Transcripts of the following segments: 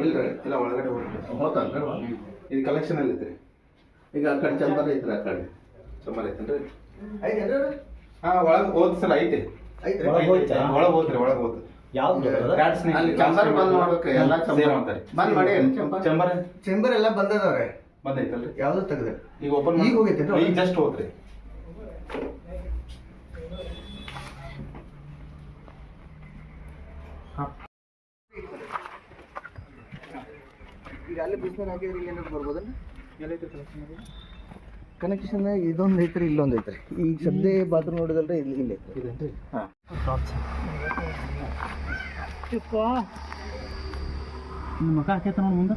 ಇಲ್ರಿ ಇಲ್ಲ ಒಳಗಡೆ ಹೋಗ್ರಿ. ಇದು ಕಲೆಕ್ಷನ್ ಅಲ್ಲಿ ಐತ್ರಿ ಈಗ ಆ ಕಡೆ ಚಂಬರ್ ಐತ್ರಿ ಆ ಕಡೆ. ಚಂಬರ್ ಐತನ್ರಿ? ಹಾ ಒಳಗೆ ಹೋದ್ ಸರ್ ಐತೆ. ಒಳಗ್ ಹೋದ್ರಿ ಒಳಗೆ ಹೋದ್. ಚಂಬರ್ ಬಂದ್ ಮಾಡ್ಬೇಕು ಎಲ್ಲ ಚಂಬರ್ ಮಾಡ್ತಾರೆ ಬಂದ್ ಮಾಡಿ ಚಂಬರ್ ಚಂಬರ್ ಎಲ್ಲ ಬಂದದವ್ರೆ ಬಂದೈತಲ್ರಿ ಯಾವ್ದು ತೆಗ್ದೆ. ಈಗ ಓಪನ್ ಈಗ ಹೋಗೈತೇನ್ರಿ? ಈಗ ಜಸ್ಟ್ ಹೋದ್ರಿ. ಈಗ ಅಲ್ಲಿ ಬಿಸ್ನರ್ ಹಾಕಿದ್ರೆ ಇಲ್ಲಿ ಏನಾದ್ರು ಬರ್ಬೋದಲ್ಲ ಕನೆಕ್ಷನ್ ಇದೊಂದು ಐತ್ರಿ ಇಲ್ಲೊಂದು ಐತ್ರಿ. ಈಗ ಸದ್ಯ ಬಾತ್ರೂಮ್ ನೋಡಿದಲ್ರಿ ಇಲ್ಲಿ ಇಲ್ಲಿ ಐತ್ರಿ. ಹಾ. ನಿಮ್ಮ ಮಗ ಹಾಕೈತ ನೋಡಿ ಮುಂದೆ?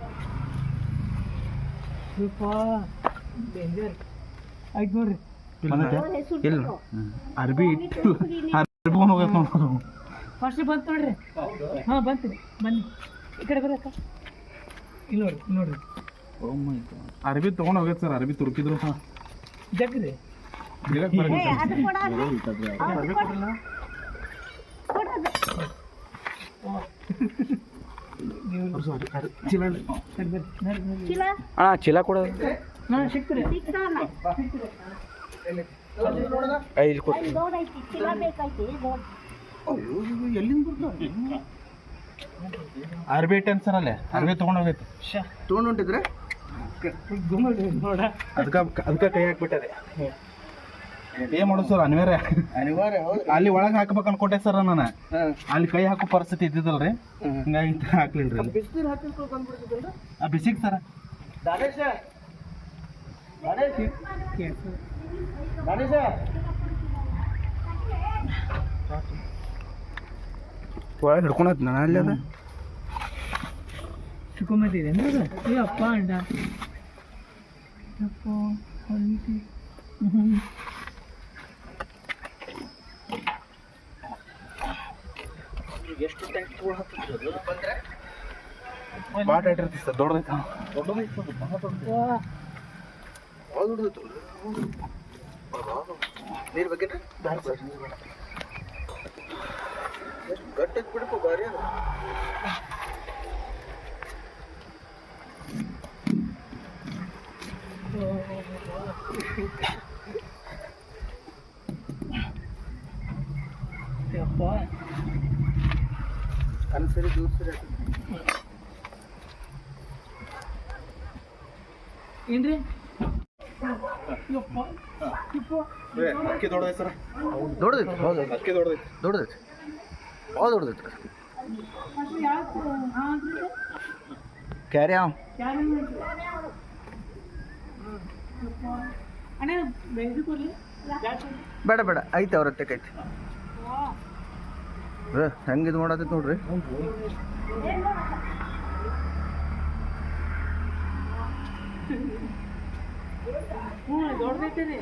ಆಯ್ತು ನೋಡ್ರಿ. ಇಲ್ಲ. ಅರ್ಬಿ ಇಟ್ಟು ಅರ್ಬಿ ಹೋಗೈತೆ ನೋಡು. ಫಸ್ಟ್ ಬಂತು ನೋಡ್ರಿ. ಹಾಂ ಬಂತು. ಬನ್ನಿ. ಈ ಕಡೆ ಬರ್ರಿ ಅಕ್ಕ ಇಲ್ಲಿ ನೋಡ್ರಿ. ನೋಡ್ರಿ ಅರ್ಬಿ ತೊಗೊಂಡು ಹೋಗೈತೆ ಸರ್. ಅರ್ಬಿ ತುರುಕಿದ್ರು ಸಹ ಜಗ್ರಿ ಅಣ್ಣ ಚೀಲ ಕೊಡ. ಐದು ಕೊಟ್ಟು ಅರ್ಬಿ ಇಟ್ಟೇನ್ ಸರ್ ಅಲ್ಲೇ. ಅರ್ಬಿ ತೊಗೊಂಡು ಹೋಗೈತೆ. ತೊಗೊಂಡು ಹೊಂಟಿದ್ರೆ? ನೋಡ ಅದಕ್ಕೆ ಅದಕ್ಕೆ ಕೈ ಹಾಕ್ಬಿಟ್ಟದೆ. ಏನ್ ಮಾಡೋದು ಸರ್ ಅನಿವಾರ್ಯ. ಅನಿವಾರ್ಯ ಹೌದು. ಅಲ್ಲಿ ಒಳಗೆ ಹಾಕ್ಬೇಕು ಅನ್ಕೊಂಡೆ ಸರ್ ನಾನು. ಅಲ್ಲಿ ಕೈ ಹಾಕೋ ಪರಿಸ್ಥಿತಿ ಇದ್ದಿದ್ದಲ್ರಿ. ಹಿಂಗಾಗಿ ಹಾಕ್ಲಿಲ್ರಿ. ಬಿಸಿಕ್ ಬಿಸ್ನೀರು ಹಾಕಿಸ್ಕೊಂಡು ಬಂದ್ಬಿಡ್ತಿದ್ದಲ್ಲ ಆ ಬಿಸಿಗೆ ಸರ್. ದಾನೇಶ! ದಾನೇಶ್! ದಾನೇಶ! ಒಳಗೆ ಹಿಡ್ಕೊಳತ್ ನಾನು ಅಲ್ಲಿ ಅದ? ಸಿಕ್ಕೊಂಬತ್ತಿದೆ ಅದು? ಅಪ್ಪ ಅಂಡ. ಅಪ್ಪ ಹೊಲಿತಿ. ಹ್ಮ್. ಭಾಳ ಟೈಟ್ ಇರ್ತೈತೆ ಸರ್ ದೊಡ್ಡದೈತೆ ದೊಡ್ಡದು. ಯಾವ್ದು ಹಿಡ್ದಿತ್ತು ನೀರು ಬೇಕೇನ್ರಿ ಎಷ್ಟು ಗಟ್ಟಿ ಬಿಡಪ್ಪ ಭಾರಿ ಅದ. ಅನ್ಸರಿ ದೂರ ಸರಿ ಏನ್ರಿ ಅಕ್ಕಿ ದೊಡ್ಡದೈತೆ ಸರ್. ದೊಡ್ಡದೈತಿ ಹೌದು ಅಕ್ಕಿ ದೊಡ್ಡದೈತೆ. ದೊಡ್ಡದೈತಿ. ಭಾಳ ದೊಡ್ಡದೈತಿ. ಅದು ಯಾಕೆ ಹಾಂ ಅಂದ್ರೆ ಕ್ಯಾರಿ ಅವ ಬೇಡ ಬೇಡ. ಐತೆ ಅವ್ರ ಹತ್ತಕ್ಕೆ ಐತಿ ಹೆಂಗೆ ಇದು ಮಾಡತ್ತೈತಿ ನೋಡ್ರಿ? ರೀ